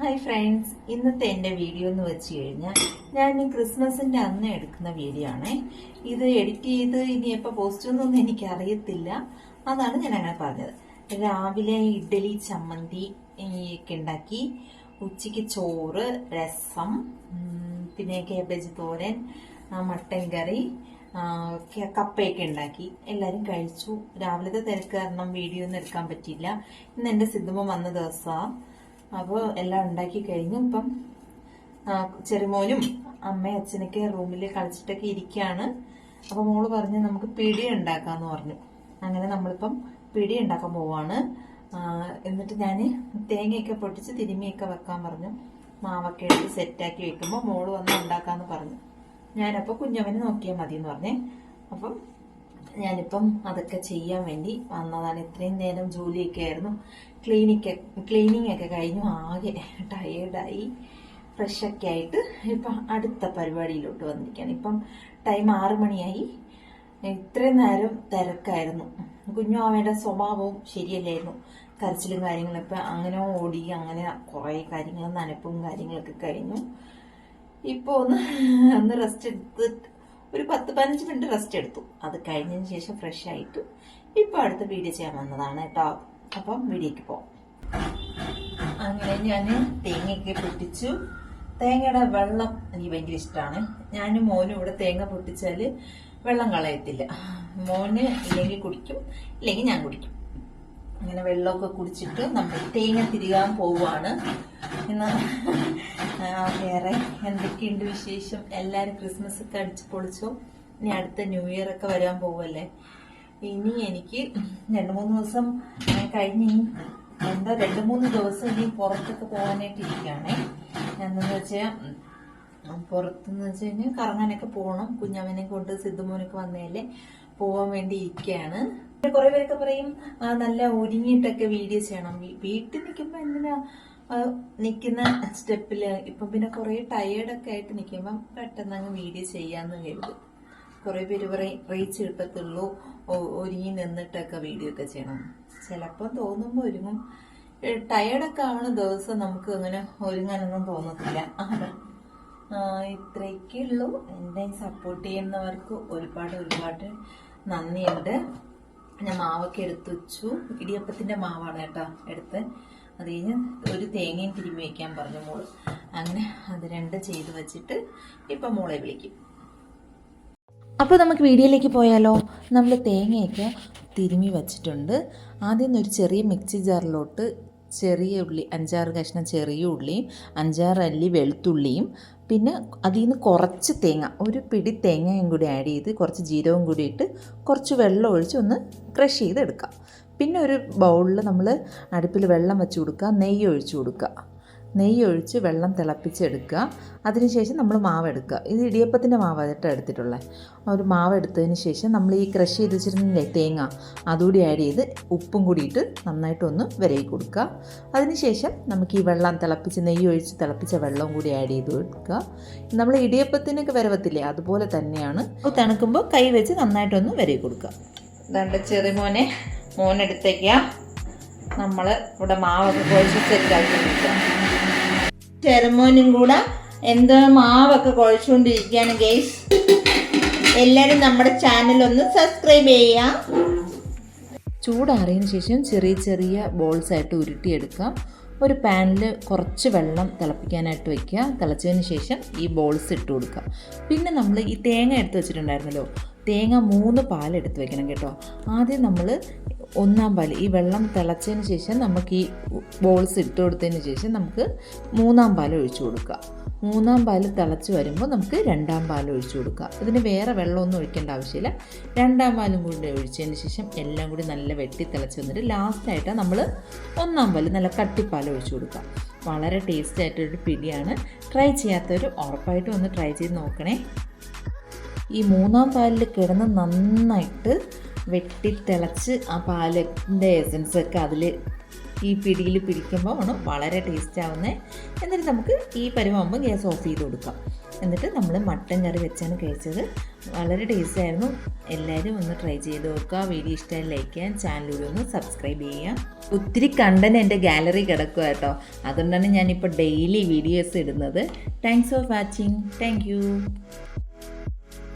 Hi friends ഇന്നത്തെ എന്റെ video എന്ന് വെച്ച് കഴിഞ്ഞാൽ ഞാൻ ക്രിസ്മസിന്റെ അന്ന് എടുക്കുന്ന വീഡിയോ ആണേ. ഇത് എഡിറ്റ് ചെയ്ത് ഇനി എപ്പോൾ പോസ്റ്റ് ഒന്നും എനിക്ക് അറിയത്തില്ല അതാണ് ഞാൻ അങ്ങനെ പറഞ്ഞത്. രാവിലെ ഇഡ്ഡലി ചമ്മന്തി ഒക്കെ ഉണ്ടാക്കി. ഉച്ചയ്ക്ക് ചോറ് രസം പിന്നെ കേബേജ് തോരൻ മട്ടൻ കറി കപ്പയൊക്കെ ഉണ്ടാക്കി. എല്ലാവരും കഴിച്ചു. രാവിലത്തെ തിരക്ക് കാരണം വീഡിയോ ഒന്നും എടുക്കാൻ പറ്റിയില്ല. ഇന്ന് എന്റെ സിദ്ധമ്മ വന്ന ദിവസമാണ് അപ്പോൾ എല്ലാം ഉണ്ടാക്കി കഴിഞ്ഞു. ഇപ്പം ചെറുമോനും അമ്മയും അച്ഛനൊക്കെ റൂമിൽ കളിച്ചിട്ടൊക്കെ ഇരിക്കുകയാണ് അപ്പോൾ മോൾ പറഞ്ഞ് നമുക്ക് പിടി ഉണ്ടാക്കാന്ന് പറഞ്ഞു. അങ്ങനെ നമ്മളിപ്പം പിടി ഉണ്ടാക്കാൻ പോവാണ്. എന്നിട്ട് ഞാൻ തേങ്ങയൊക്കെ പൊട്ടിച്ച് തിരുമിയൊക്കെ വെക്കാൻ പറഞ്ഞു. മാവൊക്കെ എടുത്ത് സെറ്റാക്കി വെക്കുമ്പോൾ മോൾ വന്ന് ഉണ്ടാക്കാന്ന് പറഞ്ഞു. ഞാനപ്പോൾ കുഞ്ഞവന് നോക്കിയാൽ മതി എന്ന് പറഞ്ഞേ. അപ്പം ഞാനിപ്പം അതൊക്കെ ചെയ്യാൻ വേണ്ടി വന്നതാണ്. ഇത്രയും നേരം ജോലിയൊക്കെ ആയിരുന്നു. ക്ലീനിക്ക് ക്ലീനിങ് ഒക്കെ കഴിഞ്ഞു. ആകെ ടയേർഡായി ഫ്രഷൊക്കെ ആയിട്ട് ഇപ്പം അടുത്ത പരിപാടിയിലോട്ട് വന്നിരിക്കുകയാണ്. ഇപ്പം ടൈം ആറു മണിയായി. ഇത്രയും നേരം തിരക്കായിരുന്നു. കുഞ്ഞു അവയുടെ സ്വഭാവവും ശരിയല്ലായിരുന്നു. കരച്ചിലും കാര്യങ്ങളും ഇപ്പം അങ്ങനെ ഓടി അങ്ങനെ കുറേ കാര്യങ്ങൾ നനപ്പും കാര്യങ്ങളൊക്കെ കഴിഞ്ഞു. ഇപ്പോൾ ഒന്ന് ഒന്ന് റെസ്റ്റ് എടുത്ത് ഒരു പത്ത് പതിനഞ്ച് മിനിറ്റ് റെസ്റ്റ് എടുത്തു. അത് കഴിഞ്ഞതിന് ശേഷം ഫ്രഷ് ആയിട്ട് ഇപ്പോൾ അടുത്ത വീഡിയോ ചെയ്യാൻ വന്നതാണ് കേട്ടോ. അപ്പം വീഡിയോക്ക് പോവാം അങ്ങനെ ഞാൻ തേങ്ങയൊക്കെ പൊട്ടിച്ചു. തേങ്ങയുടെ വെള്ളം എനിക്ക് ഭയങ്കര ഇഷ്ടമാണ് ഞാനും മോനും ഇവിടെ തേങ്ങ പൊട്ടിച്ചാൽ വെള്ളം കളയത്തില്ല. മോന് ഇല്ലെങ്കിൽ കുടിക്കും ഇല്ലെങ്കിൽ ഞാൻ കുടിക്കും. അങ്ങനെ വെള്ളമൊക്കെ കുടിച്ചിട്ട് നമ്മൾ തേങ്ങ തിരികാൻ പോവുകയാണ്. ഇന്ന് വേറെ എന്തൊക്കെയുണ്ട് വിശേഷം? എല്ലാവരും ക്രിസ്മസ് ഒക്കെ അടിച്ചു പൊളിച്ചോ? ഇനി അടുത്ത ന്യൂ ഇയർ ഒക്കെ വരാൻ പോവല്ലേ ഇനി എനിക്ക് രണ്ട് മൂന്ന് ദിവസം കഴിഞ്ഞ് എന്താ രണ്ട് മൂന്ന് ദിവസം ഇനി പുറത്തൊക്കെ പോകാനായിട്ട് ഇരിക്കുകയാണേ. എന്നു വെച്ചാൽ പുറത്തുനിന്ന് വെച്ച് കഴിഞ്ഞാൽ കറങ്ങാനൊക്കെ പോകണം കുഞ്ഞമ്മനെ കൊണ്ട് സിദ്ധുമോനൊക്കെ വന്നതല്ലേ പോകാൻ വേണ്ടി ഇരിക്കുകയാണ്. പിന്നെ കുറെ പേരൊക്കെ പറയും നല്ല ഒരുങ്ങിയിട്ടൊക്കെ വീഡിയോ ചെയ്യണം. വീട്ടിൽ നിൽക്കുമ്പോൾ എന്തിനാ നിൽക്കുന്ന സ്റ്റെപ്പിൽ ഇപ്പം പിന്നെ കുറേ ടയേർഡൊക്കെ ആയിട്ട് നിൽക്കുമ്പം പെട്ടെന്ന് അങ്ങ് വീഡിയോ ചെയ്യാമെന്ന് കരുതും. കുറെ പേര് പറയും റീച്ച് കിട്ടത്തുള്ളൂ ഒരുങ്ങി നിന്നിട്ടൊക്കെ വീഡിയോ ഒക്കെ ചെയ്യണം. ചിലപ്പോൾ തോന്നുമ്പോൾ ഒരുങ്ങും. ടയേർഡൊക്കെ ആവണ ദിവസം നമുക്ക് അങ്ങനെ ഒരുങ്ങാനൊന്നും തോന്നത്തില്ല. ഇത്രയൊക്കെയുള്ളൂ എന്നെ സപ്പോർട്ട് ചെയ്യുന്നവർക്ക് ഒരുപാട് ഒരുപാട് നന്ദിയുണ്ട്. ഞാൻ മാവൊക്കെ എടുത്തു വെച്ചു. ഇടിയപ്പത്തിന്റെ മാവാണ് കേട്ടോ എടുത്ത്. അത് കഴിഞ്ഞ് ഒരു തേങ്ങയും തിരുമ്മി വയ്ക്കാൻ പറഞ്ഞു മോൾ. അങ്ങനെ അത് രണ്ട് ചെയ്ത് വെച്ചിട്ട് ഇപ്പം മോളെ വിളിക്കും. അപ്പോൾ നമുക്ക് വീഡിയോയിലേക്ക് പോയാലോ. നമ്മൾ തേങ്ങയൊക്കെ തിരുമി വച്ചിട്ടുണ്ട്. ആദ്യം ഒരു ചെറിയ മിക്സി ജാറിലോട്ട് ചെറിയ ഉള്ളി അഞ്ചാറ് കഷ്ണം ചെറിയ ഉള്ളിയും അഞ്ചാറ് അല്ലി വെളുത്തുള്ളിയും പിന്നെ അതിൽ നിന്ന് കുറച്ച് തേങ്ങ ഒരു പിടി തേങ്ങയും കൂടി ആഡ് ചെയ്ത് കുറച്ച് ജീരകവും കൂടി ഇട്ട് കുറച്ച് വെള്ളം ഒഴിച്ച് ഒന്ന് ക്രഷ് ചെയ്തെടുക്കാം. പിന്നെ ഒരു ബൗളിൽ നമ്മൾ അടുപ്പിൽ വെള്ളം വെച്ച് കൊടുക്കുക നെയ്യ് ഒഴിച്ച് കൊടുക്കുക. നെയ്യ് ഒഴിച്ച് വെള്ളം തിളപ്പിച്ചെടുക്കുക. അതിനുശേഷം നമ്മൾ മാവ് എടുക്കുക ഇത് ഇടിയപ്പത്തിന്റെ മാവായിട്ട് എടുത്തിട്ടുള്ളത് ഒരു മാവ് എടുത്തതിന് ശേഷം നമ്മൾ ഈ ക്രഷ് ചെയ്ത് വെച്ചിരുന്നില്ലേ തേങ്ങ അതുകൂടി ആഡ് ചെയ്ത് ഉപ്പും കൂടിയിട്ട് നന്നായിട്ടൊന്ന് വിരകി കൊടുക്കുക. അതിനുശേഷം നമുക്ക് ഈ വെള്ളം തിളപ്പിച്ച് നെയ്യ് ഒഴിച്ച് തിളപ്പിച്ച വെള്ളവും കൂടി ആഡ് ചെയ്ത് കൊടുക്കുക. നമ്മൾ ഇടിയപ്പത്തിനൊക്കെ വരവത്തില്ലേ അതുപോലെ തന്നെയാണ്. തണുക്കുമ്പോൾ കൈ വെച്ച് നന്നായിട്ടൊന്ന് വിരകി കൊടുക്കുക. ഇതാണ്ട് ചെറിയ മോനെ മോനെടുത്തേക്ക. നമ്മൾ ഇവിടെ മാവൊക്കെ കുഴച്ച് സെറ്റാക്കി ചെറുമോനും കൂടെ എന്തോ മാവൊക്കെ കുഴച്ചുകൊണ്ടിരിക്കുകയാണ് ഗെയ്സ് എല്ലാവരും നമ്മുടെ ചാനൽ ഒന്ന് സബ്സ്ക്രൈബ് ചെയ്യാം ചൂടാറിയതിന് ശേഷം ചെറിയ ചെറിയ ബോൾസ് ആയിട്ട് ഉരുട്ടിയെടുക്കാം. ഒരു പാനിൽ കുറച്ച് വെള്ളം തിളപ്പിക്കാനായിട്ട് വയ്ക്കുക തിളച്ചതിന് ശേഷം ഈ ബോൾസ് ഇട്ട് കൊടുക്കുക. പിന്നെ നമ്മൾ ഈ തേങ്ങ എടുത്ത് വെച്ചിട്ടുണ്ടായിരുന്നല്ലോ തേങ്ങ മൂന്ന് പാലെടുത്ത് വെക്കണം കേട്ടോ. ആദ്യം നമ്മൾ ഒന്നാം പാൽ ഈ വെള്ളം തിളച്ചതിന് ശേഷം നമുക്ക് ഈ ബോൾസ് ഇട്ട് കൊടുത്തതിന് ശേഷം നമുക്ക് മൂന്നാം പാൽ ഒഴിച്ചു കൊടുക്കുക. മൂന്നാം പാൽ തിളച്ച് വരുമ്പോൾ നമുക്ക് രണ്ടാം പാൽ ഒഴിച്ചു കൊടുക്കുക. ഇതിന് വേറെ വെള്ളമൊന്നും ഒഴിക്കേണ്ട ആവശ്യമില്ല. രണ്ടാം പാലും കൂടി ഒഴിച്ചതിന് ശേഷം എല്ലാം കൂടി നല്ല വെട്ടി തിളച്ച് വന്നിട്ട് ലാസ്റ്റായിട്ട് നമ്മൾ ഒന്നാം പാൽ നല്ല കട്ടിപ്പാൽ ഒഴിച്ചു കൊടുക്കുക. വളരെ ടേസ്റ്റ് ആയിട്ടൊരു പിടിയാണ്. ട്രൈ ചെയ്യാത്തവർ ഉറപ്പായിട്ടും ഒന്ന് ട്രൈ ചെയ്ത് നോക്കണേ. ഈ മൂന്നാം പാലിൽ കിടന്ന് നന്നായിട്ട് വെട്ടി തിളച്ച് ആ പാലിന്റെ എസൻസ് ഒക്കെ അതിൽ ഈ പിടിയിൽ പിടിക്കുമ്പോൾ ആണ് വളരെ ടേസ്റ്റ് ആവുന്നത് എന്നിട്ട് നമുക്ക് ഈ പരുവാകുമ്പോൾ ഗ്യാസ് ഓഫ് ചെയ്ത് കൊടുക്കാം. എന്നിട്ട് നമ്മൾ മട്ടൻ കറി വെച്ചാണ് കഴിച്ചത്. വളരെ ടേസ്റ്റ് ആയിരുന്നു. എല്ലാവരും ഒന്ന് ട്രൈ ചെയ്ത് നോക്കുക. വീഡിയോ ഇഷ്ടമായി ലൈക്ക് ചെയ്യാൻ ചാനലിലൂടെ ഒന്ന് സബ്സ്ക്രൈബ് ചെയ്യാം. ഒത്തിരി കണ്ടന്റ് എന്റെ ഗാലറി കിടക്കുക കേട്ടോ. അതുകൊണ്ടാണ് ഞാനിപ്പോൾ ഡെയിലി വീഡിയോസ് ഇടുന്നത്. Thanks for watching thank